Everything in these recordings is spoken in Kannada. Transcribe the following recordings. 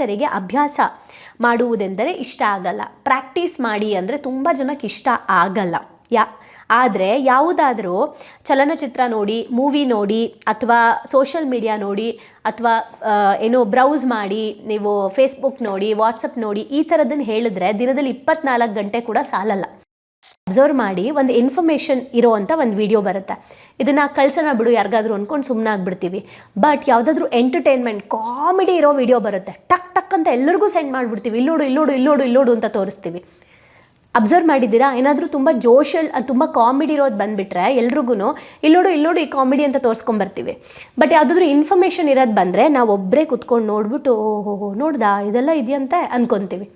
ಕರಿಗೆ ಅಭ್ಯಾಸ ಮಾಡುವುದೆಂದರೆ ಇಷ್ಟ ಆಗಲ್ಲ. ಪ್ರಾಕ್ಟೀಸ್ ಮಾಡಿ ಅಂದರೆ ತುಂಬ ಜನಕ್ಕೆ ಇಷ್ಟ ಆಗಲ್ಲ. ಯಾ, ಆದರೆ ಯಾವುದಾದರೂ ಚಲನಚಿತ್ರ ನೋಡಿ ಮೂವಿ ನೋಡಿ, ಅಥವಾ ಸೋಷಲ್ ಮೀಡಿಯಾ ನೋಡಿ, ಅಥವಾ ಏನು ಬ್ರೌಸ್ ಮಾಡಿ, ನೀವು ಫೇಸ್ಬುಕ್ ನೋಡಿ ವಾಟ್ಸಪ್ ನೋಡಿ, ಈ ಥರದನ್ನು ಹೇಳಿದ್ರೆ ದಿನದಲ್ಲಿ ಇಪ್ಪತ್ನಾಲ್ಕು ಗಂಟೆ ಕೂಡ ಸಾಲಲ್ಲ. ಅಬ್ಸರ್ವ್ ಮಾಡಿ ಒಂದು ಇನ್ಫಾರ್ಮೇಷನ್ ಇರೋವಂಥ ಒಂದು ವಿಡಿಯೋ ಬರುತ್ತೆ. ಇದನ್ನು ಕಳ್ಸೋಣ ಬಿಡು, ಯಾರಿಗಾದ್ರೂ ಅಂದ್ಕೊಂಡು ಸುಮ್ಮನೆ ಆಗ್ಬಿಡ್ತೀವಿ. ಬಟ್ ಯಾವುದಾದ್ರೂ ಎಂಟರ್ಟೈನ್ಮೆಂಟ್ ಕಾಮಿಡಿ ಇರೋ ವಿಡಿಯೋ ಬರುತ್ತೆ. ಟಕ್ ಟಕ್ ಅಂತ ಎಲ್ಲರಿಗೂ ಸೆಂಡ್ ಮಾಡಿಬಿಡ್ತೀವಿ. ಇಲ್ಲೋಡು ಇಲ್ಲೋಡು ಇಲ್ಲೋಡು ಇಲ್ಲೋಡು ಅಂತ ತೋರಿಸ್ತೀವಿ. ಅಬ್ಸರ್ವ್ ಮಾಡಿದ್ದೀರಾ? ಏನಾದರೂ ತುಂಬ ಜೋಶಲ್, ತುಂಬ ಕಾಮಿಡಿ ಇರೋದು ಬಂದುಬಿಟ್ರೆ ಎಲ್ರಿಗೂ ಇಲ್ಲೋಡು ಇಲ್ಲೋಡು ಈ ಕಾಮಿಡಿ ಅಂತ ತೋರಿಸ್ಕೊಂಬರ್ತೀವಿ. ಬಟ್ ಯಾವುದಾದ್ರೂ ಇನ್ಫಾರ್ಮೇಷನ್ ಇರೋದು ಬಂದರೆ ನಾವು ಒಬ್ಬರೇ ಕುತ್ಕೊಂಡು ನೋಡ್ಬಿಟ್ಟು ಓಹೋ, ನೋಡ್ದಾ? ಇದೆಲ್ಲ ಇದೆಯಂತೆ ಅನ್ಕೊತೀವಿ.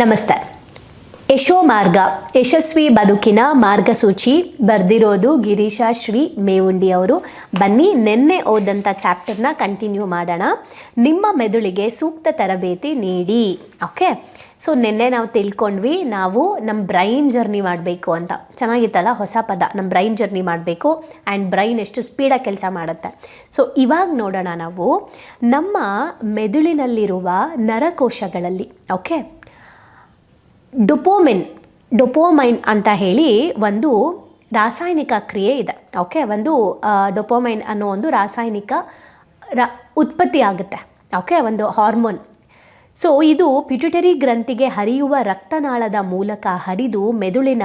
ನಮಸ್ತೆ. ಯಶೋ ಮಾರ್ಗ, ಯಶಸ್ವಿ ಬದುಕಿನ ಮಾರ್ಗಸೂಚಿ ಬರೆದಿರೋದು ಗಿರೀಶ ಶ್ರೀ ಮೇವುಂಡಿ ಅವರು. ಬನ್ನಿ ನಿನ್ನೆ ಓದಂಥ ಚಾಪ್ಟರ್ನ ಕಂಟಿನ್ಯೂ ಮಾಡೋಣ. ನಿಮ್ಮ ಮೆದುಳಿಗೆ ಸೂಕ್ತ ತರಬೇತಿ ನೀಡಿ. ಓಕೆ ಸೊ ನಿನ್ನೆ ನಾವು ತಿಳ್ಕೊಂಡ್ವಿ, ನಾವು ನಮ್ಮ ಬ್ರೈನ್ ಜರ್ನಿ ಮಾಡಬೇಕು ಅಂತ. ಚೆನ್ನಾಗಿತ್ತಲ್ಲ ಹೊಸ ಪದ ನಮ್ಮ ಬ್ರೈನ್ ಜರ್ನಿ ಮಾಡಬೇಕು ಆ್ಯಂಡ್ ಬ್ರೈನ್ ಎಷ್ಟು ಸ್ಪೀಡಾಗಿ ಕೆಲಸ ಮಾಡುತ್ತೆ. ಸೊ ಇವಾಗ ನೋಡೋಣ ನಾವು ನಮ್ಮ ಮೆದುಳಿನಲ್ಲಿರುವ ನರಕೋಶಗಳಲ್ಲಿ. ಓಕೆ ಡೊಪೋಮಿನ್, ಡೊಪೋಮೈನ್ ಅಂತ ಹೇಳಿ ಒಂದು ರಾಸಾಯನಿಕ ಕ್ರಿಯೆ ಇದೆ. ಓಕೆ ಒಂದು ಡೊಪೋಮೈನ್ ಅನ್ನೋ ಒಂದು ರಾಸಾಯನಿಕ ರ, ಉತ್ಪತ್ತಿ ಆಗುತ್ತೆ. ಓಕೆ ಒಂದು ಹಾರ್ಮೋನ್. ಸೊ ಇದು ಪಿಟ್ಯುಟರಿ ಗ್ರಂಥಿಗೆ ಹರಿಯುವ ರಕ್ತನಾಳದ ಮೂಲಕ ಹರಿದು ಮೆದುಳಿನ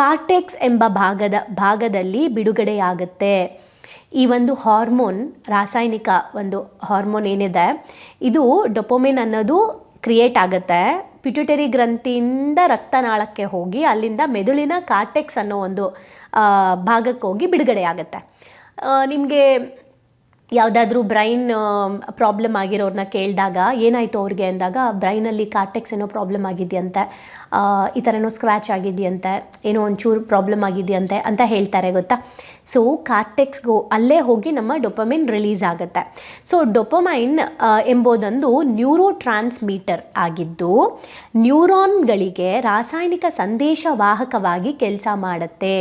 ಕಾರ್ಟೆಕ್ಸ್ ಎಂಬ ಭಾಗದ, ಭಾಗದಲ್ಲಿ ಬಿಡುಗಡೆಯಾಗುತ್ತೆ. ಈ ಒಂದು ಹಾರ್ಮೋನ್, ರಾಸಾಯನಿಕ ಒಂದು ಹಾರ್ಮೋನ್ ಏನಿದೆ, ಇದು ಡೊಪೊಮಿನ್ ಅನ್ನೋದು ಕ್ರಿಯೇಟ್ ಆಗುತ್ತೆ. ಪಿಟ್ಯುಟರಿ ಗ್ರಂಥಿಯಿಂದ ರಕ್ತನಾಳಕ್ಕೆ ಹೋಗಿ ಅಲ್ಲಿಂದ ಮೆದುಳಿನ ಕಾರ್ಟೆಕ್ಸ್ ಅನ್ನೋ ಒಂದು ಭಾಗಕ್ಕೆ ಹೋಗಿ ಬಿಡುಗಡೆ ಆಗುತ್ತೆ ನಿಮಗೆ ಯಾವುದಾದ್ರೂ ಬ್ರೈನ್ ಪ್ರಾಬ್ಲಮ್ ಆಗಿರೋರನ್ನ ಕೇಳಿದಾಗ, ಏನಾಯಿತು ಅವ್ರಿಗೆ ಅಂದಾಗ, ಬ್ರೈನಲ್ಲಿ ಕಾರ್ಟೆಕ್ಸ್ ಏನೋ ಪ್ರಾಬ್ಲಮ್ ಆಗಿದೆಯಂತೆ ಈ ಥರ ಏನೋ ಸ್ಕ್ರ್ಯಾಚ್ ಆಗಿದೆಯಂತೆ, ಏನೋ ಒಂಚೂರು ಪ್ರಾಬ್ಲಮ್ ಆಗಿದೆಯಂತೆ ಅಂತ ಹೇಳ್ತಾರೆ, ಗೊತ್ತಾ? ಸೊ ಕಾರ್ಟೆಕ್ಸ್ಗೂ ಅಲ್ಲೇ ಹೋಗಿ ನಮ್ಮ ಡೊಪಮೈನ್ ರಿಲೀಸ್ ಆಗುತ್ತೆ. ಸೊ ಡೊಪಮೈನ್ ಎಂಬುದೊಂದು ನ್ಯೂರೋ ಟ್ರಾನ್ಸ್ಮೀಟರ್ ಆಗಿದ್ದು ನ್ಯೂರಾನ್ಗಳಿಗೆ ರಾಸಾಯನಿಕ ಸಂದೇಶವಾಹಕವಾಗಿ ಕೆಲಸ ಮಾಡುತ್ತೆ.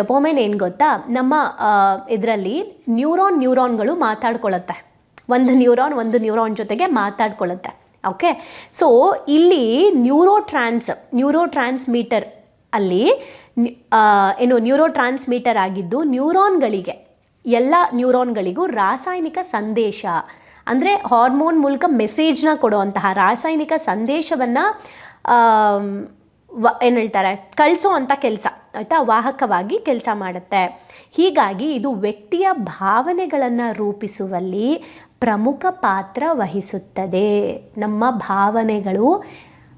ಡೊಪಮೈನ್ ಏನು ಗೊತ್ತಾ? ನಮ್ಮ ಇದರಲ್ಲಿ ನ್ಯೂರಾನ್ ನ್ಯೂರಾನ್ಗಳು ಮಾತಾಡ್ಕೊಳ್ಳುತ್ತೆ ಒಂದು ನ್ಯೂರಾನ್ ಒಂದು ನ್ಯೂರಾನ್ ಜೊತೆಗೆ ಮಾತಾಡ್ಕೊಳ್ಳುತ್ತೆ ಓಕೆ ಸೊ ಇಲ್ಲಿ ನ್ಯೂರೋ ಟ್ರಾನ್ಸ್ ನ್ಯೂರೋ ಟ್ರಾನ್ಸ್ಮೀಟರ್ ಅಲ್ಲಿ ಏನು ನ್ಯೂರೋ ಟ್ರಾನ್ಸ್ಮೀಟರ್ ಆಗಿದ್ದು ನ್ಯೂರಾನ್ಗಳಿಗೆ ಎಲ್ಲ ನ್ಯೂರಾನ್ಗಳಿಗೂ ರಾಸಾಯನಿಕ ಸಂದೇಶ. ಅಂದರೆ ಹಾರ್ಮೋನ್ ಮೂಲಕ ಮೆಸೇಜ್ನ ಕೊಡುವಂತಹ ರಾಸಾಯನಿಕ ಸಂದೇಶವನ್ನು ವ, ಏನು ಹೇಳ್ತಾರೆ ಕಳಿಸೋ ಅಂಥ ಕೆಲಸ, ಆಯಿತಾ? ವಾಹಕವಾಗಿ ಕೆಲಸ ಮಾಡುತ್ತೆ. ಹೀಗಾಗಿ ಇದು ವ್ಯಕ್ತಿಯ ಭಾವನೆಗಳನ್ನು ರೂಪಿಸುವಲ್ಲಿ ಪ್ರಮುಖ ಪಾತ್ರ ವಹಿಸುತ್ತದೆ. ನಮ್ಮ ಭಾವನೆಗಳು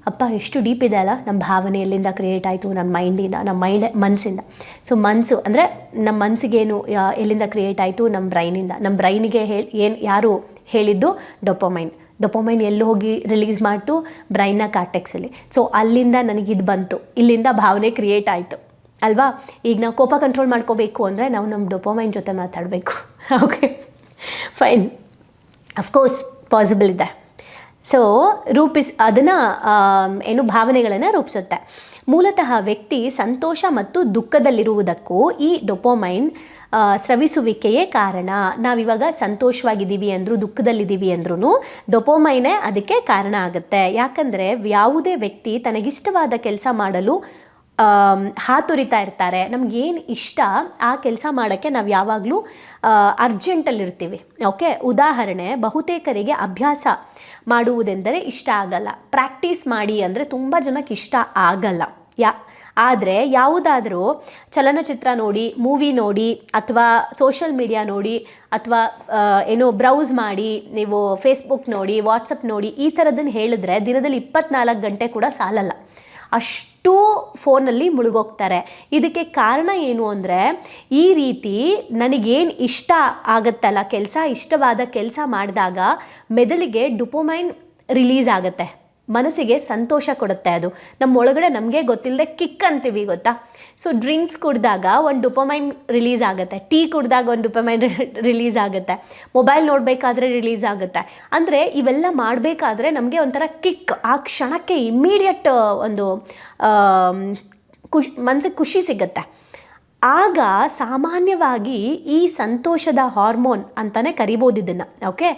ಅಪ್ಪ, ಎಷ್ಟು ಡೀಪ್ ಇದೆ ಅಲ್ಲ ನಮ್ಮ ಭಾವನೆ ಎಲ್ಲಿಂದ ಕ್ರಿಯೇಟ್ ಆಯಿತು ನಮ್ಮ ಮೈಂಡಿಂದ ನಮ್ಮ ಮೈಂಡ್ ಮನಸ್ಸಿಂದ ಸೊ ಮನಸ್ಸು ಅಂದರೆ ನಮ್ಮ ಮನಸ್ಸಿಗೇನು ಎಲ್ಲಿಂದ ಕ್ರಿಯೇಟ್ ಆಯಿತು ನಮ್ಮ ಬ್ರೈನಿಂದ ನಮ್ಮ ಬ್ರೈನಿಗೆ ಹೇಳಿ, ಏನು, ಯಾರು ಹೇಳಿದ್ದು? ಡೊಪೊಮೈನ್ ಡೊಪೊಮೈನ್ ಎಲ್ಲಿ ಹೋಗಿ ರಿಲೀಸ್ ಮಾಡ್ತು? ಬ್ರೈನ್ನ ಕಾರ್ಟೆಕ್ಸಲ್ಲಿ ಸೊ ಅಲ್ಲಿಂದ ನನಗೆ ಇದು ಬಂತು. ಇಲ್ಲಿಂದ ಭಾವನೆ ಕ್ರಿಯೇಟ್ ಆಯಿತು. ಅಲ್ವಾ? ಈಗ ನಾವು ಕೋಪ ಕಂಟ್ರೋಲ್ ಮಾಡ್ಕೋಬೇಕು ಅಂದರೆ ನಾವು ನಮ್ಮ ಡೊಪೊಮೈನ್ ಜೊತೆ ಮಾತಾಡಬೇಕು. Okay fine of course possible ಇದೆ. ಸೊ ರೂಪಿಸ್, ಅದನ್ನು ಏನು ಭಾವನೆಗಳನ್ನು ರೂಪಿಸುತ್ತೆ. ಮೂಲತಃ ವ್ಯಕ್ತಿ ಸಂತೋಷ ಮತ್ತು ದುಃಖದಲ್ಲಿರುವುದಕ್ಕೂ ಈ ಡೊಪೊಮೈನ್ ಸ್ರವಿಸುವಿಕೆಯೇ ಕಾರಣ. ನಾವಿವಾಗ ಸಂತೋಷವಾಗಿದ್ದೀವಿ ಅಂದರೂ, ದುಃಖದಲ್ಲಿದ್ದೀವಿ ಅಂದ್ರೂ ಡೊಪೊಮೈನೇ ಅದಕ್ಕೆ ಕಾರಣ ಆಗುತ್ತೆ. ಯಾಕಂದರೆ, ಯಾವುದೇ ವ್ಯಕ್ತಿ ತನಗಿಷ್ಟವಾದ ಕೆಲಸ ಮಾಡಲು ಹಾತೊರಿತಾ ಇರ್ತಾರೆ. ನಮಗೇನು ಇಷ್ಟ ಆ ಕೆಲಸ ಮಾಡೋಕ್ಕೆ ನಾವು ಯಾವಾಗಲೂ ಅರ್ಜೆಂಟಲ್ಲಿರ್ತೀವಿ. ಓಕೆ? ಉದಾಹರಣೆ, ಬಹುತೇಕರಿಗೆ ಅಭ್ಯಾಸ ಮಾಡುವುದೆಂದರೆ ಇಷ್ಟ ಆಗಲ್ಲ. ಪ್ರಾಕ್ಟೀಸ್ ಮಾಡಿ ಅಂದರೆ ತುಂಬ ಜನಕ್ಕೆ ಇಷ್ಟ ಆಗಲ್ಲ. ಯಾ, ಆದರೆ ಯಾವುದಾದರೂ ಚಲನಚಿತ್ರ ನೋಡಿ, ಮೂವಿ ನೋಡಿ, ಅಥವಾ ಸೋಷಿಯಲ್ ಮೀಡಿಯಾ ನೋಡಿ, ಅಥವಾ ಏನೋ ಬ್ರೌಸ್ ಮಾಡಿ, ನೀವು ಫೇಸ್ಬುಕ್ ನೋಡಿ, ವಾಟ್ಸಪ್ ನೋಡಿ, ಈ ಥರದ್ದನ್ನು ಹೇಳಿದ್ರೆ ದಿನದಲ್ಲಿ ಇಪ್ಪತ್ನಾಲ್ಕು ಗಂಟೆ ಕೂಡ ಸಾಲಲ್ಲ. ಅಷ್ಟು ಫೋನಲ್ಲಿ ಮುಳುಗೋಗ್ತಾರೆ. ಇದಕ್ಕೆ ಕಾರಣ ಏನು ಅಂದರೆ, ಈ ರೀತಿ ನನಗೇನು ಇಷ್ಟ ಆಗುತ್ತಲ್ಲ, ಕೆಲಸ ಇಷ್ಟವಾದ ಕೆಲಸ ಮಾಡಿದಾಗ, ಮೆದುಳಿಗೆ ಡುಪೊಮೈನ್ ರಿಲೀಸ್ ಆಗುತ್ತೆ. ಮನಸ್ಸಿಗೆ ಸಂತೋಷ ಕೊಡುತ್ತೆ ಅದು. ನಮ್ಮ ಒಳಗಡೆ ನಮಗೆ ಗೊತ್ತಿಲ್ಲದೆ ಕಿಕ್ ಅಂತೀವಿ ಗೊತ್ತಾ? ಸೊ ಡ್ರಿಂಕ್ಸ್ ಕುಡಿದಾಗ ಒಂದು ಡುಪಮೈನ್ ರಿಲೀಸ್ ಆಗುತ್ತೆ. ಟೀ ಕುಡಿದಾಗ ಒಂದು ಡುಪಮೈನ್ ರಿಲೀಸ್ ಆಗುತ್ತೆ. ಮೊಬೈಲ್ ನೋಡಬೇಕಾದ್ರೆ ರಿಲೀಸ್ ಆಗುತ್ತೆ. ಅಂದರೆ ಇವೆಲ್ಲ ಮಾಡಬೇಕಾದ್ರೆ ನಮಗೆ ಒಂಥರ ಕಿಕ್ ಆ ಕ್ಷಣಕ್ಕೆ ಇಮ್ಮಿಡಿಯೇಟ್ ಒಂದು ಖುಷ್ ಮನಸ್ಸಿಗೆ ಖುಷಿ ಸಿಗುತ್ತೆ. ಆಗ ಸಾಮಾನ್ಯವಾಗಿ ಈ ಸಂತೋಷದ ಹಾರ್ಮೋನ್ ಅಂತಲೇ ಕರಿಬೋದು ಇದನ್ನು ಓಕೆ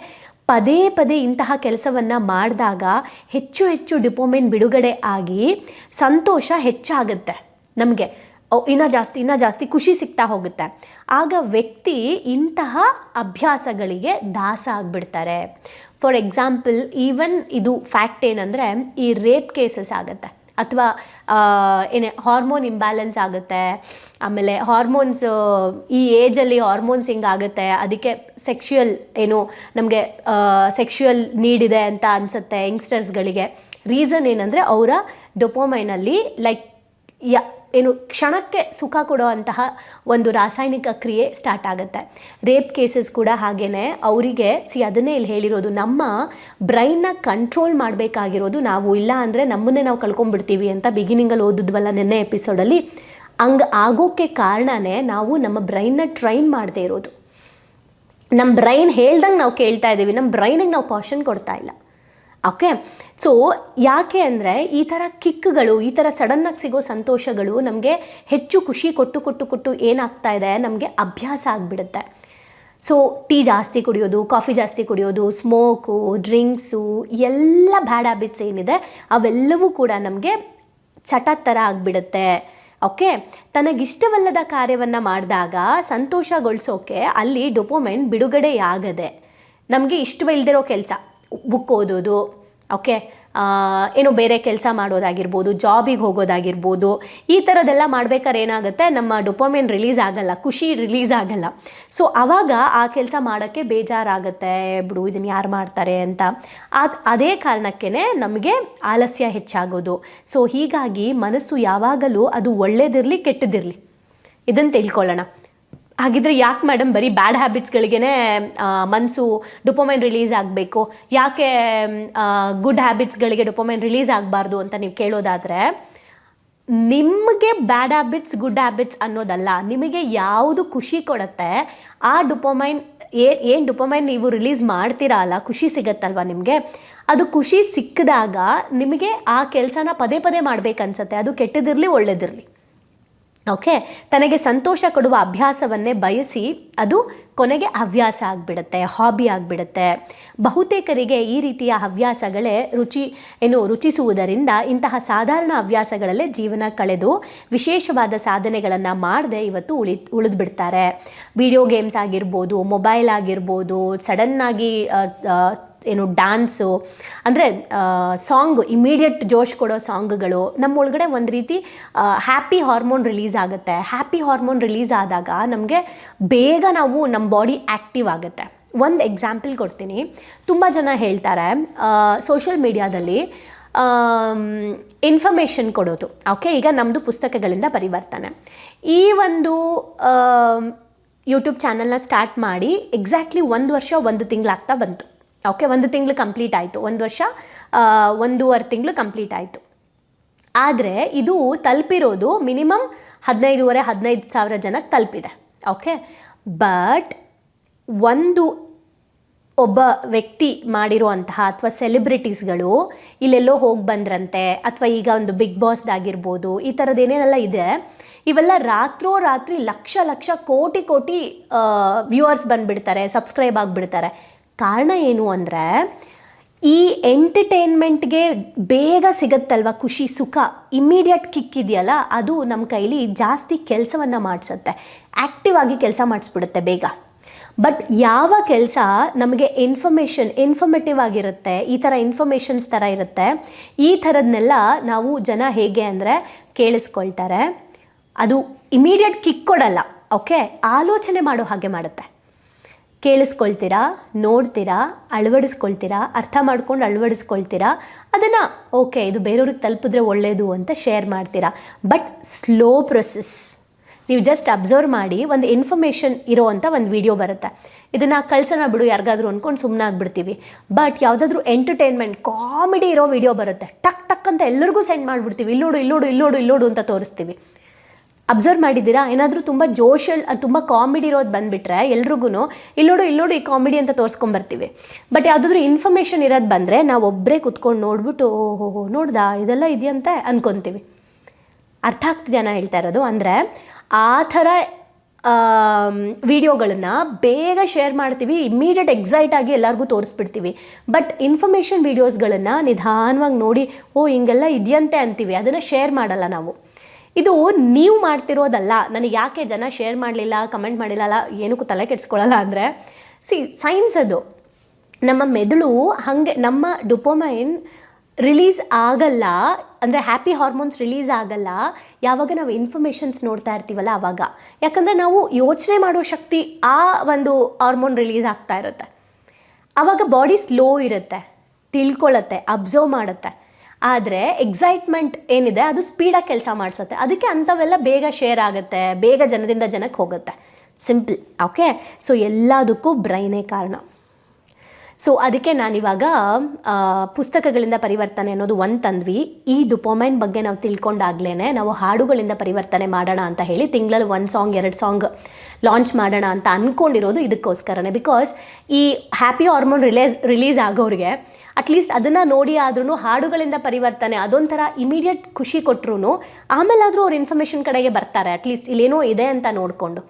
ಪದೇ ಪದೇ ಇಂತಹ ಕೆಲಸವನ್ನು ಮಾಡಿದಾಗ ಹೆಚ್ಚು ಹೆಚ್ಚು ಡಿಪೋಮೆಂಟ್ ಬಿಡುಗಡೆ ಆಗಿ ಸಂತೋಷ ಹೆಚ್ಚಾಗುತ್ತೆ ನಮಗೆ. ಇನ್ನೂ ಜಾಸ್ತಿ ಇನ್ನೂ ಜಾಸ್ತಿ ಖುಷಿ ಸಿಗ್ತಾ ಹೋಗುತ್ತೆ. ಆಗ ವ್ಯಕ್ತಿ ಇಂತಹ ಅಭ್ಯಾಸಗಳಿಗೆ ದಾಸ ಆಗಿಬಿಡ್ತಾರೆ. ಫಾರ್ ಎಕ್ಸಾಂಪಲ್ ಈವನ್ ಇದು ಫ್ಯಾಕ್ಟ್ ಏನಂದರೆ ಈ ರೇಪ್ ಕೇಸಸ್ ಆಗುತ್ತೆ. ಅಥವಾ ಏನೇ ಹಾರ್ಮೋನ್ ಇಂಬ್ಯಾಲೆನ್ಸ್ ಆಗುತ್ತೆ, ಆಮೇಲೆ ಹಾರ್ಮೋನ್ಸ್ ಈ ಏಜಲ್ಲಿ ಹಾರ್ಮೋನ್ಸ್ ಹಿಂಗಾಗುತ್ತೆ ಅದಕ್ಕೆ ಸೆಕ್ಷುಯಲ್ ಏನು ನಮಗೆ ಸೆಕ್ಷುಯಲ್ ನೀಡಿದೆ ಅಂತ ಅನಿಸುತ್ತೆ ಯಂಗ್ಸ್ಟರ್ಸ್ಗಳಿಗೆ ರೀಸನ್ ಏನಂದರೆ ಅವರ ಡೊಪೋಮೈನಲ್ಲಿ ಲೈಕ್ ಯ ಏನು ಕ್ಷಣಕ್ಕೆ ಸುಖ ಕೊಡುವಂತಹ ಒಂದು ರಾಸಾಯನಿಕ ಕ್ರಿಯೆ ಸ್ಟಾರ್ಟ್ ಆಗುತ್ತೆ. ರೇಪ್ ಕೇಸಸ್ ಕೂಡ ಹಾಗೇ ಅವರಿಗೆ, ಸಿ, ಅದನ್ನೇ ಇಲ್ಲಿ ಹೇಳಿರೋದು, ನಮ್ಮ ಬ್ರೈನ್ನ ಕಂಟ್ರೋಲ್ ಮಾಡಬೇಕಾಗಿರೋದು ನಾವು ಇಲ್ಲ ಅಂದರೆ ನಮ್ಮನ್ನೇ ನಾವು ಕಳ್ಕೊಂಡ್ಬಿಡ್ತೀವಿ ಅಂತ ಬಿಗಿನಿಂಗಲ್ಲಿ ಓದಿದ್ವಲ್ಲ ನಿನ್ನೆ ಎಪಿಸೋಡಲ್ಲಿ ಹಂಗೆ ಆಗೋಕ್ಕೆ ಕಾರಣನೇ ನಾವು ನಮ್ಮ ಬ್ರೈನ್ನ ಟ್ರೈನ್ ಮಾಡದೇ ಇರೋದು. ನಮ್ಮ ಬ್ರೈನ್ ಹೇಳ್ದಂಗೆ ನಾವು ಕೇಳ್ತಾ ಇದ್ದೀವಿ ನಮ್ಮ ಬ್ರೈನಿಗೆ ನಾವು ಕಾಷನ್ ಕೊಡ್ತಾ ಇಲ್ಲ. ಓಕೆ ಸೊ ಯಾಕೆ ಅಂದರೆ ಈ ಥರ ಕಿಕ್ಗಳು, ಈ ಥರ ಸಡನ್ನಾಗಿ ಸಿಗೋ ಸಂತೋಷಗಳು ನಮಗೆ ಹೆಚ್ಚು ಖುಷಿ ಕೊಟ್ಟು ಕೊಟ್ಟು ಕೊಟ್ಟು ಏನಾಗ್ತಾ ಇದೆ? ನಮಗೆ ಅಭ್ಯಾಸ ಆಗಿಬಿಡುತ್ತೆ. ಸೊ ಟೀ ಜಾಸ್ತಿ ಕುಡಿಯೋದು, ಕಾಫಿ ಜಾಸ್ತಿ ಕುಡಿಯೋದು ಸ್ಮೋಕು ಡ್ರಿಂಕ್ಸು ಎಲ್ಲ ಬ್ಯಾಡ್ ಹ್ಯಾಬಿಟ್ಸ್ ಏನಿದೆ, ಅವೆಲ್ಲವೂ ಕೂಡ ನಮಗೆ ಚಟ ಥರ ಆಗಿಬಿಡುತ್ತೆ. ಓಕೆ ತನಗಿಷ್ಟವಲ್ಲದ ಕಾರ್ಯವನ್ನು ಮಾಡಿದಾಗ ಸಂತೋಷಗೊಳಿಸೋಕೆ ಅಲ್ಲಿ ಡೊಪೊಮೆಂಟ್ ಬಿಡುಗಡೆಯಾಗದೆ, ನಮಗೆ ಇಷ್ಟವಿಲ್ಲದಿರೋ ಕೆಲಸ. ಬುಕ್ ಓದೋದು ಓಕೆ ಏನು ಬೇರೆ ಕೆಲಸ ಮಾಡೋದಾಗಿರ್ಬೋದು ಜಾಬಿಗೆ ಹೋಗೋದಾಗಿರ್ಬೋದು, ಈ ಥರದ್ದೆಲ್ಲ ಮಾಡಬೇಕಾದ್ರೆ ಏನಾಗುತ್ತೆ? ನಮ್ಮ ಡೊಪೊಮೆನ್ ರಿಲೀಸ್ ಆಗಲ್ಲ, ಖುಷಿ ರಿಲೀಸ್ ಆಗಲ್ಲ. ಸೊ ಆವಾಗ ಆ ಕೆಲಸ ಮಾಡೋಕ್ಕೆ ಬೇಜಾರಾಗುತ್ತೆ, ಬಿಡು ಇದನ್ನು ಯಾರು ಮಾಡ್ತಾರೆ ಅಂತ. ಅದು ಅದೇ ಕಾರಣಕ್ಕೇ ನಮಗೆ ಆಲಸ್ಯ ಹೆಚ್ಚಾಗೋದು. ಸೊ ಹೀಗಾಗಿ ಮನಸ್ಸು ಯಾವಾಗಲೂ ಅದು ಒಳ್ಳೇದಿರಲಿ, ಕೆಟ್ಟದಿರಲಿ. ಇದನ್ನು ತಿಳ್ಕೊಳ್ಳೋಣ. ಹಾಗಿದ್ರೆ ಯಾಕೆ ಮೇಡಮ್ ಬರೀ ಬ್ಯಾಡ್ ಹ್ಯಾಬಿಟ್ಸ್ಗಳಿಗೇ ಮನಸ್ಸು ಡೊಪೊಮೈನ್ ರಿಲೀಸ್ ಆಗಬೇಕು? ಯಾಕೆ ಗುಡ್ ಹ್ಯಾಬಿಟ್ಸ್ಗಳಿಗೆ ಡೊಪೊಮೈನ್ ರಿಲೀಸ್ ಆಗಬಾರ್ದು ಅಂತ ನೀವು ಕೇಳೋದಾದರೆ, ನಿಮಗೆ ಬ್ಯಾಡ್ ಹ್ಯಾಬಿಟ್ಸ್ ಗುಡ್ ಹ್ಯಾಬಿಟ್ಸ್ ಅನ್ನೋದಲ್ಲ, ನಿಮಗೆ ಯಾವುದು ಖುಷಿ ಕೊಡುತ್ತೆ, ಆ ಡುಪೊಮೈನ್ ಏನು ಏನು ಡುಪೊಮೈನ್ ನೀವು ರಿಲೀಸ್ ಮಾಡ್ತೀರಾ ಅಲ್ಲ, ಖುಷಿ ಸಿಗತ್ತಲ್ವ ನಿಮಗೆ? ಅದು ಖುಷಿ ಸಿಕ್ಕಿದಾಗ ನಿಮಗೆ ಆ ಕೆಲಸನ ಪದೇ ಪದೇ ಮಾಡಬೇಕನ್ಸತ್ತೆ, ಅದು ಕೆಟ್ಟದಿರಲಿ ಒಳ್ಳೇದಿರಲಿ. ಓಕೆ ತನಗೆ ಸಂತೋಷ ಕೊಡುವ ಅಭ್ಯಾಸವನ್ನೇ ಬಯಸಿ ಅದು ಕೊನೆಗೆ ಹವ್ಯಾಸ ಆಗಿಬಿಡುತ್ತೆ ಹಾಬಿ ಆಗಿಬಿಡುತ್ತೆ. ಬಹುತೇಕರಿಗೆ ಈ ರೀತಿಯ ಹವ್ಯಾಸಗಳೇ ರುಚಿ, ಏನು, ರುಚಿಸುವುದರಿಂದ ಇಂತಹ ಸಾಧಾರಣ ಹವ್ಯಾಸಗಳಲ್ಲೇ ಜೀವನ ಕಳೆದು ವಿಶೇಷವಾದ ಸಾಧನೆಗಳನ್ನು ಮಾಡದೆ ಇವತ್ತು ಉಳಿ, ಉಳಿದ್ಬಿಡ್ತಾರೆ. ವಿಡಿಯೋ ಗೇಮ್ಸ್ ಆಗಿರ್ಬೋದು ಮೊಬೈಲ್ ಆಗಿರ್ಬೋದು ಸಡನ್ನಾಗಿ ಏನು ಡ್ಯಾನ್ಸು ಅಂದರೆ ಸಾಂಗ್ ಇಮಿಡಿಯೇಟ್ ಜೋಶ್ ಕೊಡೋ ಸಾಂಗ್ಗಳು ನಮ್ಮ ಒಳಗಡೆ ಒಂದು ರೀತಿ ಹ್ಯಾಪಿ ಹಾರ್ಮೋನ್ ರಿಲೀಸ್ ಆಗುತ್ತೆ. ಹ್ಯಾಪಿ ಹಾರ್ಮೋನ್ ರಿಲೀಸ್ ಆದಾಗ ನಮಗೆ ಬೇಗ ನಾವು ನಮ್ಮ ಬಾಡಿ ಆ್ಯಕ್ಟಿವ್ ಆಗುತ್ತೆ. ಒಂದು ಎಕ್ಸಾಂಪಲ್ ಕೊಡ್ತೀನಿ. ತುಂಬ ಜನ ಹೇಳ್ತಾರೆ ಸೋಷಿಯಲ್ ಮೀಡಿಯಾದಲ್ಲಿ ಇನ್ಫಾರ್ಮೇಷನ್ ಕೊಡೋದು. ಓಕೆ ಈಗ ನಮ್ಮದು ಪುಸ್ತಕಗಳಿಂದ ಪರಿವರ್ತನೆ. ಈ ಒಂದು ಯೂಟ್ಯೂಬ್ ಚಾನಲ್ನ ಸ್ಟಾರ್ಟ್ ಮಾಡಿ ಎಕ್ಸಾಕ್ಟ್ಲಿ ಒಂದು ವರ್ಷ, ಒಂದು ತಿಂಗಳಾಗ್ತಾ ಬಂತು. ಓಕೆ ಒಂದು ತಿಂಗಳು ಕಂಪ್ಲೀಟ್ ಆಯಿತು. ಒಂದು ವರ್ಷ ಒಂದೂವರೆ ತಿಂಗಳು ಕಂಪ್ಲೀಟ್ ಆಯಿತು. ಆದರೆ ಇದು ತಲುಪಿರೋದು ಮಿನಿಮಮ್ ಹದಿನೈದುವರೆ, ಹದಿನೈದು ಸಾವಿರ ಜನಕ್ಕೆ ತಲುಪಿದೆ. ಓಕೆ ಬಟ್ ಒಂದು ಒಬ್ಬ ವ್ಯಕ್ತಿ ಮಾಡಿರುವಂತಹ ಅಥವಾ ಸೆಲೆಬ್ರಿಟೀಸ್ಗಳು ಇಲ್ಲೆಲ್ಲೋ ಹೋಗಿ ಬಂದ್ರಂತೆ, ಅಥವಾ ಈಗ ಒಂದು ಬಿಗ್ ಬಾಸ್ದಾಗಿರ್ಬೋದು ಈ ಥರದ್ದು ಏನೇನೆಲ್ಲ ಇದೆ, ಇವೆಲ್ಲ ರಾತ್ರೋ ರಾತ್ರಿ ಲಕ್ಷ ಲಕ್ಷ ಕೋಟಿ ಕೋಟಿ ವ್ಯೂವರ್ಸ್ ಬಂದುಬಿಡ್ತಾರೆ ಸಬ್ಸ್ಕ್ರೈಬ್ ಆಗಿಬಿಡ್ತಾರೆ. ಕಾರಣ ಏನು ಅಂದರೆ, ಈ ಎಂಟರ್ಟೈನ್ಮೆಂಟ್ಗೆ ಬೇಗ ಸಿಗುತ್ತಲ್ವ ಖುಷಿ, ಸುಖ ಇಮ್ಮಿಡಿಯೇಟ್ ಕಿಕ್ ಇದೆಯಲ್ಲ, ಅದು ನಮ್ಮ ಕೈಲಿ ಜಾಸ್ತಿ ಕೆಲಸವನ್ನು ಮಾಡಿಸುತ್ತೆ. ಆ್ಯಕ್ಟಿವ್ ಆಗಿ ಕೆಲಸ ಮಾಡಿಸ್ಬಿಡುತ್ತೆ ಬೇಗ. ಬಟ್ ಯಾವ ಕೆಲಸ ನಮಗೆ ಇನ್ಫಾರ್ಮೇಷನ್ ಇನ್ಫಾರ್ಮೇಟಿವ್ ಆಗಿರುತ್ತೆ, ಈ ಥರ ಇನ್ಫಾರ್ಮೇಷನ್ಸ್ ಥರ ಇರುತ್ತೆ, ಈ ಥರದನ್ನೆಲ್ಲ ನಾವು ಜನ ಹೇಗೆ ಅಂದರೆ ಕೇಳಿಸ್ಕೊಳ್ತಾರೆ. ಅದು ಇಮಿಡಿಯೇಟ್ ಕಿಕ್ ಕೊಡಲ್ಲ ಓಕೆ ಆಲೋಚನೆ ಮಾಡೋ ಹಾಗೆ ಮಾಡುತ್ತೆ. ಕೇಳಿಸ್ಕೊಳ್ತೀರಾ, ನೋಡ್ತೀರಾ, ಅಳವಡಿಸ್ಕೊಳ್ತೀರಾ, ಅರ್ಥ ಮಾಡ್ಕೊಂಡು ಅಳವಡಿಸ್ಕೊಳ್ತೀರಾ, ಅದನ್ನು, ಓಕೆ, ಇದು ಬೇರೆಯವ್ರಿಗೆ ತಲುಪಿದ್ರೆ ಒಳ್ಳೆಯದು ಅಂತ ಶೇರ್ ಮಾಡ್ತೀರಾ. But slow process. ನೀವು ಜಸ್ಟ್ ಅಬ್ಸರ್ವ್ ಮಾಡಿ, ಒಂದು ಇನ್ಫಾರ್ಮೇಷನ್ ಇರೋವಂಥ ಒಂದು ವಿಡಿಯೋ ಬರುತ್ತೆ. ಇದನ್ನು ಕಳ್ಸೋಣ ಬಿಡು, ಯಾರಿಗಾದರೂ ಅಂದ್ಕೊಂಡು ಸುಮ್ಮನೆ ಆಗ್ಬಿಡ್ತೀವಿ. ಬಟ್ ಯಾವುದಾದ್ರೂ ಎಂಟರ್ಟೈನ್ಮೆಂಟ್, ಕಾಮಿಡಿ ಇರೋ ವಿಡಿಯೋ ಬರುತ್ತೆ. ಟಕ್ ಟಕ್ ಅಂತ ಎಲ್ಲರಿಗೂ ಸೆಂಡ್ ಮಾಡಿಬಿಡ್ತೀವಿ. ಇಲ್ಲೋಡು ಇಲ್ಲೋಡು ಇಲ್ಲೋಡು ಇಲ್ಲೋಡು ಅಂತ ತೋರಿಸ್ತೀವಿ. ಅಬ್ಸರ್ವ್ ಮಾಡಿದ್ದೀರಾ? ಏನಾದರೂ ತುಂಬ ಜೋಶಲ್ ತುಂಬ ಕಾಮಿಡಿ ಇರೋದು ಬಂದುಬಿಟ್ರೆ ಎಲ್ರಿಗೂ ಇಲ್ಲೋಡು ಇಲ್ಲೋಡು ಈ ಕಾಮಿಡಿ ಅಂತ ತೋರಿಸ್ಕೊಂಬರ್ತೀವಿ ಬಟ್ ಯಾವುದಾದ್ರೂ ಇನ್ಫಾರ್ಮೇಷನ್ ಇರೋದು ಬಂದರೆ ನಾವು ಒಬ್ಬರೇ ಕುತ್ಕೊಂಡು ನೋಡ್ಬಿಟ್ಟು ಓಹೋ ನೋಡ್ದಾ? ಇದೆಲ್ಲ ಇದೆಯಂತೆ? ಅನ್ಕೊತೀವಿ. ಅರ್ಥ ಆಗ್ತಿದೆಯಾ ನಾ ಹೇಳ್ತಾ ಇರೋದು? ಅಂದರೆ ಆ ಥರ ವಿಡಿಯೋಗಳನ್ನು ಬೇಗ ಶೇರ್ ಮಾಡ್ತೀವಿ ಇಮ್ಮಿಡಿಯೇಟ್ ಎಕ್ಸೈಟ್ ಆಗಿ ಎಲ್ಲರಿಗೂ ತೋರಿಸ್ಬಿಡ್ತೀವಿ. ಬಟ್ ಇನ್ಫಾರ್ಮೇಷನ್ ವೀಡಿಯೋಸ್ಗಳನ್ನು ನಿಧಾನವಾಗಿ ನೋಡಿ, ಓ, ಹಿಂಗೆಲ್ಲ ಇದೆಯಂತೆ ಅಂತೀವಿ. ಅದನ್ನು ಶೇರ್ ಮಾಡಲ್ಲ ನಾವು. ಇದು ನೀವು ಮಾಡ್ತಿರೋದಲ್ಲ, ನನಗೆ ಯಾಕೆ ಜನ ಶೇರ್ ಮಾಡಲಿಲ್ಲ ಕಮೆಂಟ್ ಮಾಡಿಲ್ಲ ಏನಕ್ಕೂ ತಲೆ ಕೆಡಿಸ್ಕೊಳ್ಳಲ್ಲ ಅಂದರೆ ಸಿ ಸೈನ್ಸ್ ಅದು. ನಮ್ಮ ಮೆದುಳು ಹಾಗೆ, ನಮ್ಮ ಡುಪೊಮೈನ್ ರಿಲೀಸ್ ಆಗಲ್ಲ, ಅಂದರೆ ಹ್ಯಾಪಿ ಹಾರ್ಮೋನ್ಸ್ ರಿಲೀಸ್ ಆಗಲ್ಲ, ಯಾವಾಗ ನಾವು ಇನ್ಫಾರ್ಮೇಷನ್ಸ್ ನೋಡ್ತಾ ಇರ್ತೀವಲ್ಲ ಆವಾಗ ಯಾಕಂದರೆ ನಾವು ಯೋಚನೆ ಮಾಡೋ ಶಕ್ತಿ ಆ ಒಂದು ಹಾರ್ಮೋನ್ ರಿಲೀಸ್ ಆಗ್ತಾ ಇರುತ್ತೆ. ಆವಾಗ ಬಾಡಿ ಸ್ಲೋ ಇರುತ್ತೆ ತಿಳ್ಕೊಳ್ಳುತ್ತೆ ಅಬ್ಸರ್ವ್ ಮಾಡುತ್ತೆ. ಆದರೆ ಎಕ್ಸೈಟ್ಮೆಂಟ್ ಏನಿದೆ, ಅದು ಸ್ಪೀಡಾಗಿ ಕೆಲಸ ಮಾಡಿಸುತ್ತೆ. ಅದಕ್ಕೆ ಅಂಥವೆಲ್ಲ ಬೇಗ ಶೇರ್ ಆಗುತ್ತೆ, ಬೇಗ ಜನದಿಂದ ಜನಕ್ಕೆ ಹೋಗುತ್ತೆ. ಸಿಂಪಲ್ ಓಕೆ ಸೊ ಎಲ್ಲದಕ್ಕೂ ಬ್ರೈನೇ ಕಾರಣ. ಸೊ ಅದಕ್ಕೆ ನಾನಿವಾಗ ಪುಸ್ತಕಗಳಿಂದ ಪರಿವರ್ತನೆ ಅನ್ನೋದು ಒಂದು ತಂದ್ವಿ. ಈ ಡುಪೊಮೈನ್ ಬಗ್ಗೆ ನಾವು ತಿಳ್ಕೊಂಡಾಗ್ಲೇ ನಾವು ಹಾಡುಗಳಿಂದ ಪರಿವರ್ತನೆ ಮಾಡೋಣ ಅಂತ ಹೇಳಿ ತಿಂಗಳಲ್ಲಿ ಒಂದು ಸಾಂಗ್, ಎರಡು ಸಾಂಗ್ ಲಾಂಚ್ ಮಾಡೋಣ ಅಂತ ಅಂದ್ಕೊಂಡಿರೋದು ಇದಕ್ಕೋಸ್ಕರನೇ. ಬಿಕಾಸ್ ಈ ಹ್ಯಾಪಿ ಹಾರ್ಮೋನ್ ರಿಲೀಸ್ ರಿಲೀಸ್ ಆಗೋರಿಗೆ ಅಟ್ಲೀಸ್ಟ್ ಅದನ್ನು ನೋಡಿ ಆದ್ರೂ ಹಾಡುಗಳಿಂದ ಪರಿವರ್ತನೆ, ಅದೊಂಥರ ಇಮಿಡಿಯೇಟ್ ಖುಷಿ ಕೊಟ್ಟರು ಆಮೇಲಾದರೂ ಅವ್ರ ಇನ್ಫಾರ್ಮೇಷನ್ ಕಡೆಗೆ ಬರ್ತಾರೆ. ಅಟ್ಲೀಸ್ಟ್ ಇಲ್ಲೇನೋ ಇದೆ ಅಂತ ನೋಡಿಕೊಂಡು.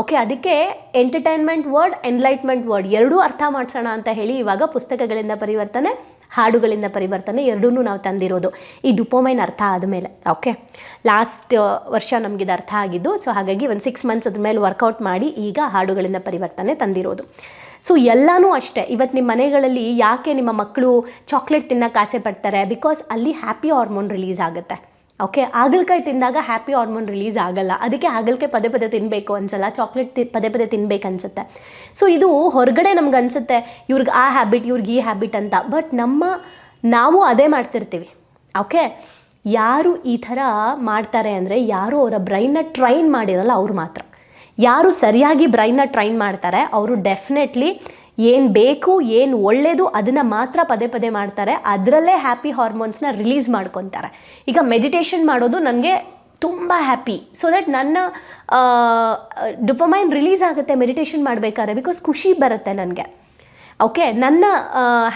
ಓಕೆ, ಅದಕ್ಕೆ ಎಂಟರ್ಟೈನ್ಮೆಂಟ್ ವರ್ಡ್ ಎನ್ಲೈಟ್ಮೆಂಟ್ ವರ್ಡ್ ಎರಡೂ ಅರ್ಥ ಮಾಡಿಸೋಣ ಅಂತ ಹೇಳಿ ಇವಾಗ ಪುಸ್ತಕಗಳಿಂದ ಪರಿವರ್ತನೆ, ಹಾಡುಗಳಿಂದ ಪರಿವರ್ತನೆ ಎರಡೂ ನಾವು ತಂದಿರೋದು. ಈ ಡುಪೋಮೈನ್ ಅರ್ಥ ಆದಮೇಲೆ, ಓಕೆ? ಲಾಸ್ಟ್ ವರ್ಷ ನಮಗಿದು ಅರ್ಥ ಆಗಿದ್ದು, ಸೊ ಹಾಗಾಗಿ ಒಂದು ಸಿಕ್ಸ್ ಮಂತ್ಸ್ ಅದ್ರ ಮೇಲೆ ವರ್ಕೌಟ್ ಮಾಡಿ ಈಗ ಹಾಡುಗಳಿಂದ ಪರಿವರ್ತನೆ ತಂದಿರೋದು. ಸೊ ಎಲ್ಲನೂ ಅಷ್ಟೇ ಇವತ್ತು ನಿಮ್ಮ ಮನೆಗಳಲ್ಲಿ ಯಾಕೆ ನಿಮ್ಮ ಮಕ್ಕಳು ಚಾಕ್ಲೇಟ್ ತಿನ್ನೋಕೆ ಆಸೆ ಪಡ್ತಾರೆ? ಬಿಕಾಸ್ ಅಲ್ಲಿ ಹ್ಯಾಪಿ ಹಾರ್ಮೋನ್ ರಿಲೀಸ್ ಆಗುತ್ತೆ. ಓಕೆ ಹಾಗಲಕಾಯಿ ತಿಂದಾಗ ಹ್ಯಾಪಿ ಹಾರ್ಮೋನ್ ರಿಲೀಸ್ ಆಗಲ್ಲ. ಅದಕ್ಕೆ ಹಾಗಲಕಾಯಿ ಪದೇ ಪದೇ ತಿನ್ನಬೇಕು ಅನ್ಸಲ್ಲ ಚಾಕ್ಲೇಟ್ ತಿ, ಪದೇ ಪದೇ ತಿನ್ಬೇಕು ಅನ್ಸುತ್ತೆ. ಸೊ ಇದು ಹೊರಗಡೆ ನಮ್ಗೆ ಅನ್ಸುತ್ತೆ, ಇವ್ರಿಗೆ ಆ ಹ್ಯಾಬಿಟ್ ಇವ್ರಿಗೆ ಈ ಹ್ಯಾಬಿಟ್ ಅಂತ. ಬಟ್ ನಮ್ಮ, ನಾವು ಅದೇ ಮಾಡ್ತಿರ್ತೀವಿ. ಓಕೆ ಯಾರು ಈ ಥರ ಮಾಡ್ತಾರೆ ಅಂದರೆ ಯಾರು ಅವರ ಬ್ರೈನ್ನ ಟ್ರೈನ್ ಮಾಡಿರಲ್ಲ ಅವ್ರು ಮಾತ್ರ. ಯಾರು ಸರಿಯಾಗಿ ಬ್ರೈನ್ನ ಟ್ರೈನ್ ಮಾಡ್ತಾರೆ, ಅವರು ಡೆಫಿನೆಟ್ಲಿ ಏನು ಬೇಕು, ಏನು ಒಳ್ಳೆಯದು ಅದನ್ನು ಮಾತ್ರ ಪದೇ ಪದೇ ಮಾಡ್ತಾರೆ. ಅದರಲ್ಲೇ ಹ್ಯಾಪಿ ಹಾರ್ಮೋನ್ಸ್ನ ರಿಲೀಸ್ ಮಾಡ್ಕೊತಾರೆ. ಈಗ ಮೆಡಿಟೇಷನ್ ಮಾಡೋದು ನನಗೆ ತುಂಬ ಹ್ಯಾಪಿ ಸೊ ದಟ್ ನನ್ನ ಡುಪಮೈನ್ ರಿಲೀಸ್ ಆಗುತ್ತೆ ಮೆಡಿಟೇಷನ್ ಮಾಡಬೇಕಾದ್ರೆ ಬಿಕಾಸ್ ಖುಷಿ ಬರುತ್ತೆ ನನಗೆ. ಓಕೆ ನನ್ನ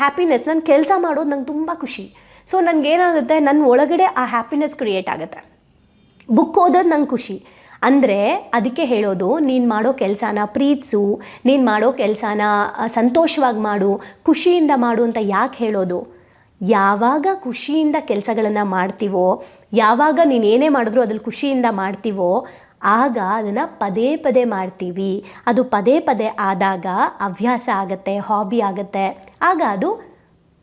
ಹ್ಯಾಪಿನೆಸ್ ನನ್ನ ಕೆಲಸ ಮಾಡೋದು ನಂಗೆ ತುಂಬ ಖುಷಿ. ಸೊ ನನಗೇನಾಗುತ್ತೆ ನನ್ನ ಒಳಗಡೆ ಆ ಹ್ಯಾಪಿನೆಸ್ ಕ್ರಿಯೇಟ್ ಆಗುತ್ತೆ. ಬುಕ್ ಓದೋದು ನಂಗೆ ಖುಷಿ. ಅಂದರೆ ಅದಕ್ಕೆ ಹೇಳೋದು, ನೀನು ಮಾಡೋ ಕೆಲಸನ ಪ್ರೀತಿಸು, ನೀನು ಮಾಡೋ ಕೆಲಸನ ಸಂತೋಷವಾಗಿ ಮಾಡು, ಖುಷಿಯಿಂದ ಮಾಡು ಅಂತ ಯಾಕೆ ಹೇಳೋದು? ಯಾವಾಗ ಖುಷಿಯಿಂದ ಕೆಲಸಗಳನ್ನು ಮಾಡ್ತೀವೋ, ಯಾವಾಗ ನೀನು ಏನೇ ಮಾಡಿದ್ರೂ ಅದ್ರಲ್ಲಿ ಖುಷಿಯಿಂದ ಮಾಡ್ತೀವೋ, ಆಗ ಅದನ್ನು ಪದೇ ಪದೇ ಮಾಡ್ತೀವಿ. ಅದು ಪದೇ ಪದೇ ಆದಾಗ ಹವ್ಯಾಸ ಆಗುತ್ತೆ, ಹಾಬಿ ಆಗುತ್ತೆ. ಆಗ ಅದು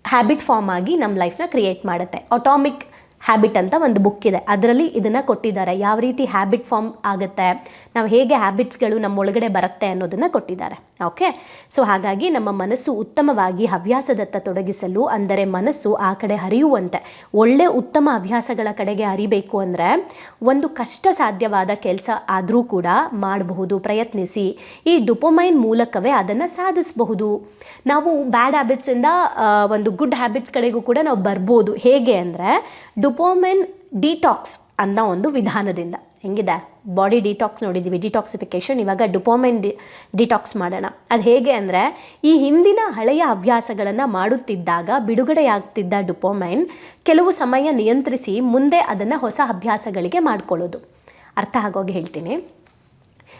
ಹ್ಯಾಬಿಟ್ ಫಾರ್ಮ್ ಆಗಿ ನಮ್ಮ ಲೈಫ್ನ ಕ್ರಿಯೇಟ್ ಮಾಡುತ್ತೆ. ಆಟೋಮಿಕ್ ಹ್ಯಾಬಿಟ್ ಅಂತ ಒಂದು ಬುಕ್ ಇದೆ. ಅದರಲ್ಲಿ ಇದನ್ನು ಕೊಟ್ಟಿದ್ದಾರೆ. ಯಾವ ರೀತಿ ಹ್ಯಾಬಿಟ್ ಫಾರ್ಮ್ ಆಗುತ್ತೆ, ನಾವು ಹೇಗೆ ಹ್ಯಾಬಿಟ್ಸ್ಗಳು ನಮ್ಮ ಒಳಗಡೆ ಬರುತ್ತೆ ಅನ್ನೋದನ್ನು ಕೊಟ್ಟಿದ್ದಾರೆ. ಓಕೆ ಸೊ ಹಾಗಾಗಿ ನಮ್ಮ ಮನಸ್ಸು ಉತ್ತಮವಾಗಿ ಹವ್ಯಾಸದತ್ತ ತೊಡಗಿಸಲು, ಅಂದರೆ ಮನಸ್ಸು ಆ ಕಡೆ ಹರಿಯುವಂತೆ, ಒಳ್ಳೆ ಉತ್ತಮ ಹವ್ಯಾಸಗಳ ಕಡೆಗೆ ಹರಿಬೇಕು ಅಂದರೆ ಒಂದು ಕಷ್ಟ ಸಾಧ್ಯವಾದ ಕೆಲಸ ಆದರೂ ಕೂಡ ಮಾಡಬಹುದು, ಪ್ರಯತ್ನಿಸಿ. ಈ ಡುಪೊಮೈನ್ ಮೂಲಕವೇ ಅದನ್ನು ಸಾಧಿಸಬಹುದು. ನಾವು ಬ್ಯಾಡ್ ಹ್ಯಾಬಿಟ್ಸಿಂದ ಒಂದು ಗುಡ್ ಹ್ಯಾಬಿಟ್ಸ್ ಕಡೆಗೂ ಕೂಡ ನಾವು ಬರ್ಬೋದು. ಹೇಗೆ ಅಂದರೆ ಡುಪೋಮೆನ್ ಡಿಟಾಕ್ಸ್ ಅನ್ನೋ ಒಂದು ವಿಧಾನದಿಂದ. ಹೆಂಗಿದೆ? ಬಾಡಿ ಡಿಟಾಕ್ಸ್ ನೋಡಿದ್ದೀವಿ ಡಿಟಾಕ್ಸಿಫಿಕೇಷನ್ ಇವಾಗ ಡುಪೋಮೆನ್ ಡಿ ಡಿಟಾಕ್ಸ್ ಮಾಡೋಣ. ಅದು ಹೇಗೆ ಅಂದರೆ, ಈ ಹಿಂದಿನ ಹಳೆಯ ಅಭ್ಯಾಸಗಳನ್ನು ಮಾಡುತ್ತಿದ್ದಾಗ, ಬಿಡುಗಡೆಯಾಗ್ತಿದ್ದ ಡುಪೋಮೈನ್ ಕೆಲವು ಸಮಯ ನಿಯಂತ್ರಿಸಿ ಮುಂದೆ ಅದನ್ನು ಹೊಸ ಅಭ್ಯಾಸಗಳಿಗೆ ಮಾಡ್ಕೊಳ್ಳೋದು. ಅರ್ಥ ಆಗೋಗಿ ಹೇಳ್ತೀನಿ.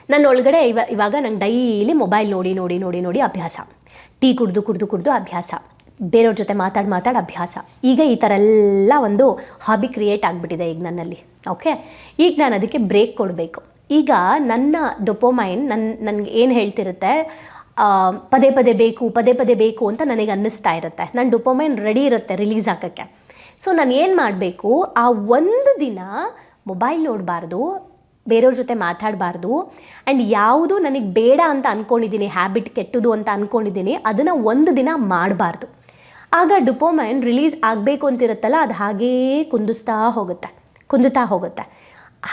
ನನ್ನ ಒಳಗಡೆ ಇವ, ಇವಾಗ ನಂಗೆ ಡೈಲಿ ಮೊಬೈಲ್ ನೋಡಿ ನೋಡಿ ನೋಡಿ ನೋಡಿ ಅಭ್ಯಾಸ. ಟೀ ಕುಡಿದು ಕುಡಿದು ಕುಡಿದು ಅಭ್ಯಾಸ. ಬೇರೆಯವ್ರ ಜೊತೆ ಮಾತಾಡಿ ಮಾತಾಡಿ ಅಭ್ಯಾಸ. ಈಗ ಈ ಥರ ಎಲ್ಲ ಒಂದು ಹಾಬಿ ಕ್ರಿಯೇಟ್ ಆಗಿಬಿಟ್ಟಿದೆ ಈಗ ನನ್ನಲ್ಲಿ. ಓಕೆ ಈಗ ನಾನು ಅದಕ್ಕೆ ಬ್ರೇಕ್ ಕೊಡಬೇಕು. ಈಗ ನನ್ನ ಡೊಪೊಮೈನ್ ನನ್ನ ನನಗೆ ಏನು ಹೇಳ್ತಿರುತ್ತೆ? ಪದೇ ಪದೇ ಬೇಕು, ಪದೇ ಪದೇ ಬೇಕು ಅಂತ ನನಗೆ ಅನ್ನಿಸ್ತಾ ಇರುತ್ತೆ. ನನ್ನ ಡೊಪೊಮೈನ್ ರೆಡಿ ಇರುತ್ತೆ ರಿಲೀಸ್ ಹಾಕೋಕ್ಕೆ. ಸೊ ನಾನು ಏನು ಮಾಡಬೇಕು? ಆ ಒಂದು ದಿನ ಮೊಬೈಲ್ ನೋಡಬಾರ್ದು, ಬೇರೆಯವ್ರ ಜೊತೆ ಮಾತಾಡಬಾರ್ದು ಆ್ಯಂಡ್ ಯಾವುದು ನನಗೆ ಬೇಡ ಅಂತ ಅಂದ್ಕೊಂಡಿದ್ದೀನಿ ಹ್ಯಾಬಿಟ್ ಕೆಟ್ಟದು ಅಂತ ಅಂದ್ಕೊಂಡಿದ್ದೀನಿ ಅದನ್ನು ಒಂದು ದಿನ ಮಾಡಬಾರ್ದು. ಆಗ ಡುಪೋಮೈನ್ ರಿಲೀಸ್ ಆಗಬೇಕು ಅಂತಿರುತ್ತಲ್ಲ, ಅದು ಹಾಗೇ ಕುಂದಿಸ್ತಾ ಹೋಗುತ್ತೆ, ಕುಂದುತ್ತಾ ಹೋಗುತ್ತೆ.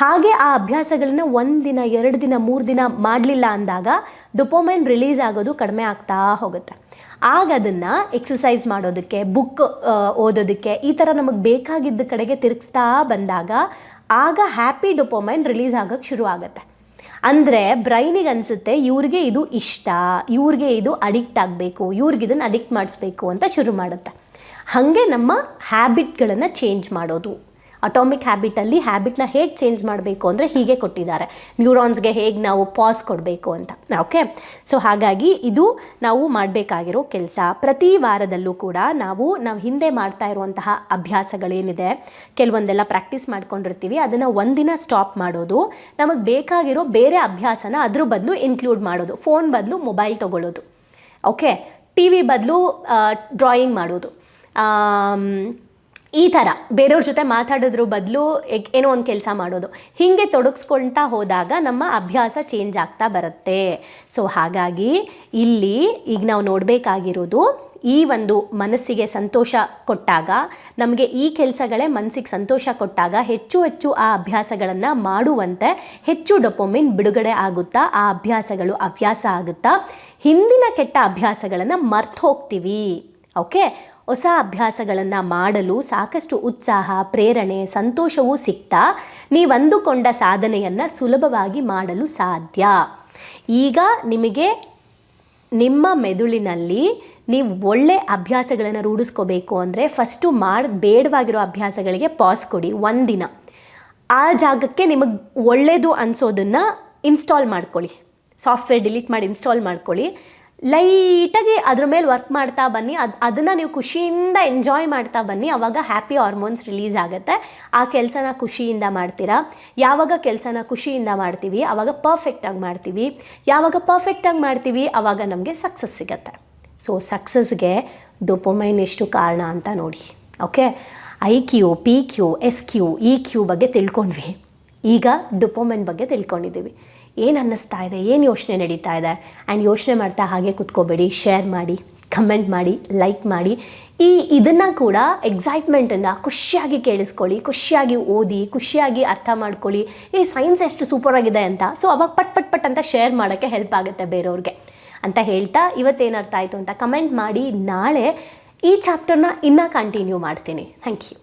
ಹಾಗೆ ಆ ಅಭ್ಯಾಸಗಳನ್ನ ಒಂದು ದಿನ, ಎರಡು ದಿನ, ಮೂರು ದಿನ ಮಾಡಲಿಲ್ಲ ಅಂದಾಗ ಡುಪೋಮೈನ್ ರಿಲೀಸ್ ಆಗೋದು ಕಡಿಮೆ ಆಗ್ತಾ ಹೋಗುತ್ತೆ. ಆಗ ಅದನ್ನು ಎಕ್ಸಸೈಸ್ ಮಾಡೋದಕ್ಕೆ, ಬುಕ್ ಓದೋದಕ್ಕೆ, ಈ ಥರ ನಮಗೆ ಬೇಕಾಗಿದ್ದ ಕಡೆಗೆ ತಿರುಗಿಸ್ತಾ ಬಂದಾಗ ಆಗ ಹ್ಯಾಪಿ ಡುಪೋಮೈನ್ ರಿಲೀಸ್ ಆಗೋಕ್ಕೆ ಶುರು ಆಗುತ್ತೆ. ಅಂದರೆ ಬ್ರೈನಿಗೆ ಅನಿಸುತ್ತೆ, ಇವ್ರಿಗೆ ಇದು ಇಷ್ಟ, ಇವ್ರಿಗೆ ಇದು ಅಡಿಕ್ಟ್ ಆಗಬೇಕು, ಇವ್ರಿಗೆ ಇದನ್ನು ಅಡಿಕ್ಟ್ ಮಾಡಿಸ್ಬೇಕು ಅಂತ ಶುರು ಮಾಡುತ್ತೆ. ಹಾಗೆ ನಮ್ಮ ಹ್ಯಾಬಿಟ್ಗಳನ್ನು ಚೇಂಜ್ ಮಾಡೋದು. ಅಟಾಮಿಕ್ ಹ್ಯಾಬಿಟಲ್ಲಿ ಹ್ಯಾಬಿಟ್ನ ಹೇಗೆ ಚೇಂಜ್ ಮಾಡಬೇಕು ಅಂದರೆ ಹೀಗೆ ಕೊಟ್ಟಿದ್ದಾರೆ. ನ್ಯೂರಾನ್ಸ್ಗೆ ಹೇಗೆ ನಾವು ಪಾಸ್ ಕೊಡಬೇಕು ಅಂತ. ಓಕೆ ಸೊ ಹಾಗಾಗಿ ಇದು ನಾವು ಮಾಡಬೇಕಾಗಿರೋ ಕೆಲಸ. ಪ್ರತಿ ವಾರದಲ್ಲೂ ಕೂಡ ನಾವು ನಾವು ಹಿಂದೆ ಮಾಡ್ತಾ ಇರುವಂತಹ ಅಭ್ಯಾಸಗಳೇನಿದೆ, ಕೆಲವೊಂದೆಲ್ಲ ಪ್ರಾಕ್ಟೀಸ್ ಮಾಡ್ಕೊಂಡಿರ್ತೀವಿ, ಅದನ್ನು ಒಂದಿನ ಸ್ಟಾಪ್ ಮಾಡೋದು, ನಮಗೆ ಬೇಕಾಗಿರೋ ಬೇರೆ ಅಭ್ಯಾಸನ ಅದ್ರ ಬದಲು ಇನ್ಕ್ಲೂಡ್ ಮಾಡೋದು. ಫೋನ್ ಬದಲು ಮೊಬೈಲ್ ತೊಗೊಳ್ಳೋದು ಓಕೆ ಟಿ ವಿ ಬದಲು ಡ್ರಾಯಿಂಗ್ ಮಾಡೋದು. ಈ ಥರ ಬೇರೆಯವ್ರ ಜೊತೆ ಮಾತಾಡೋದ್ರ ಬದಲು ಏನೋ ಒಂದು ಕೆಲಸ ಮಾಡೋದು. ಹೀಗೆ ತೊಡಗಿಸ್ಕೊಳ್ತಾ ಹೋದಾಗ ನಮ್ಮ ಅಭ್ಯಾಸ ಚೇಂಜ್ ಆಗ್ತಾ ಬರುತ್ತೆ. ಸೊ ಹಾಗಾಗಿ ಇಲ್ಲಿ ಈಗ ನಾವು ನೋಡಬೇಕಾಗಿರೋದು ಈ ಒಂದು ಮನಸ್ಸಿಗೆ ಸಂತೋಷ ಕೊಟ್ಟಾಗ, ನಮಗೆ ಈ ಕೆಲಸಗಳೇ ಮನಸ್ಸಿಗೆ ಸಂತೋಷ ಕೊಟ್ಟಾಗ ಹೆಚ್ಚು ಹೆಚ್ಚು ಆ ಅಭ್ಯಾಸಗಳನ್ನು ಮಾಡುವಂತೆ ಹೆಚ್ಚು ಡೊಪೊಮಿನ್ ಬಿಡುಗಡೆ ಆಗುತ್ತಾ, ಆ ಅಭ್ಯಾಸಗಳು ಅಭ್ಯಾಸ ಆಗುತ್ತಾ, ಹಿಂದಿನ ಕೆಟ್ಟ ಅಭ್ಯಾಸಗಳನ್ನು ಮರ್ತು ಹೋಗ್ತೀವಿ. ಓಕೆ ಹೊಸ ಅಭ್ಯಾಸಗಳನ್ನು ಮಾಡಲು ಸಾಕಷ್ಟು ಉತ್ಸಾಹ, ಪ್ರೇರಣೆ, ಸಂತೋಷವೂ ಸಿಗ್ತಾ ನೀವಂದುಕೊಂಡ ಸಾಧನೆಯನ್ನು ಸುಲಭವಾಗಿ ಮಾಡಲು ಸಾಧ್ಯ. ಈಗ ನಿಮಗೆ ನಿಮ್ಮ ಮೆದುಳಿನಲ್ಲಿ ನೀವು ಒಳ್ಳೆ ಅಭ್ಯಾಸಗಳನ್ನು ರೂಢಿಸ್ಕೋಬೇಕು ಅಂದರೆ ಫಸ್ಟು ಮಾಡಿ, ಬೇಡವಾಗಿರೋ ಅಭ್ಯಾಸಗಳಿಗೆ ಪಾಸ್ ಕೊಡಿ, ಒಂದಿನ. ಆ ಜಾಗಕ್ಕೆ ನಿಮಗೆ ಒಳ್ಳೆಯದು ಅನಿಸೋದನ್ನು ಇನ್ಸ್ಟಾಲ್ ಮಾಡ್ಕೊಳ್ಳಿ. ಸಾಫ್ಟ್ವೇರ್ ಡಿಲೀಟ್ ಮಾಡಿ ಇನ್ಸ್ಟಾಲ್ ಮಾಡ್ಕೊಳ್ಳಿ. ಲೈಟಾಗಿ ಅದ್ರ ಮೇಲೆ ವರ್ಕ್ ಮಾಡ್ತಾ ಬನ್ನಿ. ಅದು, ಅದನ್ನು ನೀವು ಖುಷಿಯಿಂದ ಎಂಜಾಯ್ ಮಾಡ್ತಾ ಬನ್ನಿ. ಅವಾಗ ಹ್ಯಾಪಿ ಹಾರ್ಮೋನ್ಸ್ ರಿಲೀಸ್ ಆಗುತ್ತೆ. ಆ ಕೆಲಸನ ಖುಷಿಯಿಂದ ಮಾಡ್ತೀರಾ? ಯಾವಾಗ ಕೆಲಸನ ಖುಷಿಯಿಂದ ಮಾಡ್ತೀವಿ? ಆವಾಗ ಪರ್ಫೆಕ್ಟಾಗಿ ಮಾಡ್ತೀವಿ. ಯಾವಾಗ ಪರ್ಫೆಕ್ಟಾಗಿ ಮಾಡ್ತೀವಿ? ಆವಾಗ ನಮಗೆ ಸಕ್ಸಸ್ ಸಿಗುತ್ತೆ. ಸೊ ಸಕ್ಸಸ್ಗೆ ಡೊಪೊಮೈನ್ ಎಷ್ಟು ಕಾರಣ ಅಂತ ನೋಡಿ. Okay I Q P Q S Q E Q ಬಗ್ಗೆ ತಿಳ್ಕೊಂಡ್ವಿ. ಈಗ ಡೊಪೊಮೈನ್ ಬಗ್ಗೆ ತಿಳ್ಕೊಂಡಿದ್ದೀವಿ. ಏನು ಅನ್ನಿಸ್ತಾ ಇದೆ? ಏನು ಯೋಚನೆ ನಡೀತಾ ಇದೆ? ಆ್ಯಂಡ್ ಯೋಚನೆ ಮಾಡ್ತಾ ಹಾಗೆ ಕೂತ್ಕೋಬೇಡಿ ಶೇರ್ ಮಾಡಿ ಕಮೆಂಟ್ ಮಾಡಿ ಲೈಕ್ ಮಾಡಿ. ಈ ಇದನ್ನು ಕೂಡ ಎಕ್ಸೈಟ್ಮೆಂಟಿಂದ ಖುಷಿಯಾಗಿ ಕೇಳಿಸ್ಕೊಳ್ಳಿ, ಖುಷಿಯಾಗಿ ಓದಿ, ಖುಷಿಯಾಗಿ ಅರ್ಥ ಮಾಡ್ಕೊಳ್ಳಿ. ಈ ಸೈನ್ಸ್ ಎಷ್ಟು ಸೂಪರಾಗಿದೆ ಅಂತ. ಸೊ ಅವಾಗ ಪಟ್ ಪಟ್ ಪಟ್ ಅಂತ ಶೇರ್ ಮಾಡೋಕ್ಕೆ ಹೆಲ್ಪ್ ಆಗುತ್ತೆ ಬೇರೆಯವ್ರಿಗೆ. ಅಂತ ಹೇಳ್ತಾ ಇವತ್ತೇನು ಅರ್ಥ ಆಯಿತು ಅಂತ ಕಮೆಂಟ್ ಮಾಡಿ. ನಾಳೆ ಈ ಚಾಪ್ಟರ್ನ ಇನ್ನೂ ಕಂಟಿನ್ಯೂ ಮಾಡ್ತೀನಿ. Thank you